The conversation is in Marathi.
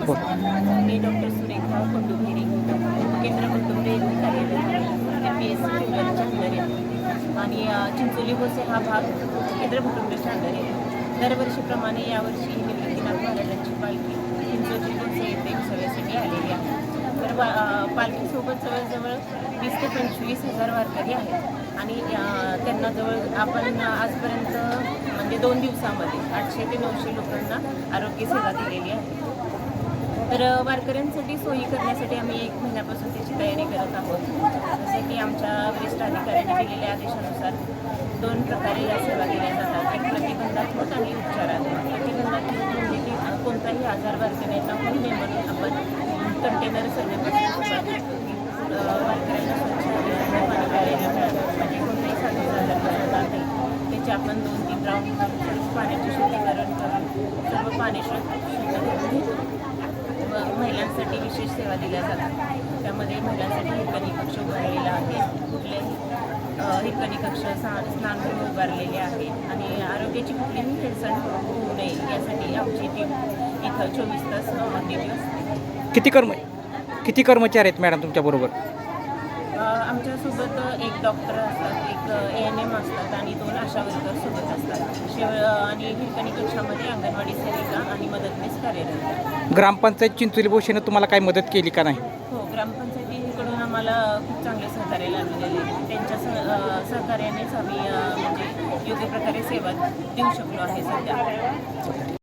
नमस्कार मी डॉक्टर सुरेखा खंडुभेरी केंद्र कुटुंबे कार्यालय पी एस सी आणि चिंचोली बसे हा भाग केंद्र कुटुंबाच्या अंडर आहे दरवर्षीप्रमाणे यावर्षी निवृत्तीनाथ महाराजांची पालखी चिंचोली बसे येथे उत्सवासाठी आलेली आहे. तर पालखीसोबत जवळजवळ वीस ते पंचवीस हजार वारकरी आहेत. आणि त्यांना जवळ आपण आजपर्यंत म्हणजे दोन दिवसामध्ये आठशे ते नऊशे लोकांना आरोग्य सेवा दिलेली आहे. तर वारकऱ्यांसाठी सोयी करण्यासाठी आम्ही एक महिन्यापासून त्याची तयारी करत आहोत. जसं की आमच्या वरिष्ठ अधिकाऱ्यांनी दिलेल्या आदेशानुसार दोन प्रकारे या सेवा दिल्या जातात. एक प्रतिबंधात्मक आणि उपचारात्मक. प्रतिबंधात्मक म्हणजे की कोणताही आजार वारकऱ्यांना होऊ नये म्हणून आपण कंटेनर सर्वेपासून वारकऱ्यांना स्वच्छ म्हणजे कोणताही आजार नाही. त्याचे आपण दोन तीन राऊंड पाण्याची पाण्याचे शुद्धीकरण करून सर्व पाणी शुद्ध शुद्ध करून घेतो व महिलांसाठी विशेष सेवा दिल्या जातात. त्यामध्ये महिलांसाठी हिरकणी कक्ष उभारलेला आहे. कुठलेही अ, हिरकणी कक्ष स्नानगृह उभारलेले आहेत आणि आरोग्याची कुठलीही हेळसांड होऊ नये यासाठी आमची टीम इथं चोवीस तास असते. किती कर्म किती कर्मचारी आहेत मॅडम तुमच्याबरोबर आमच्यासोबत एक डॉक्टर असतात एक ए एन एम असतात आणि दोन आशा वर्कर सोबत असतात. शिव आणि हिरकणी कक्षामध्ये अंगणवाडी सेविका आणि मदतनीस कार्यरत. ग्रामपंचायत चिंचोली बोशीनं तुम्हाला काय मदत केली का नाही? हो ग्रामपंचायतीकडून आम्हाला खूप चांगले सहकार्य लाभलेले आहे त्यांच्या सह सहकार्यानेच आम्ही अ, म्हणजे योग्य प्रकारे सेवा देऊ शकलो आहे सध्या.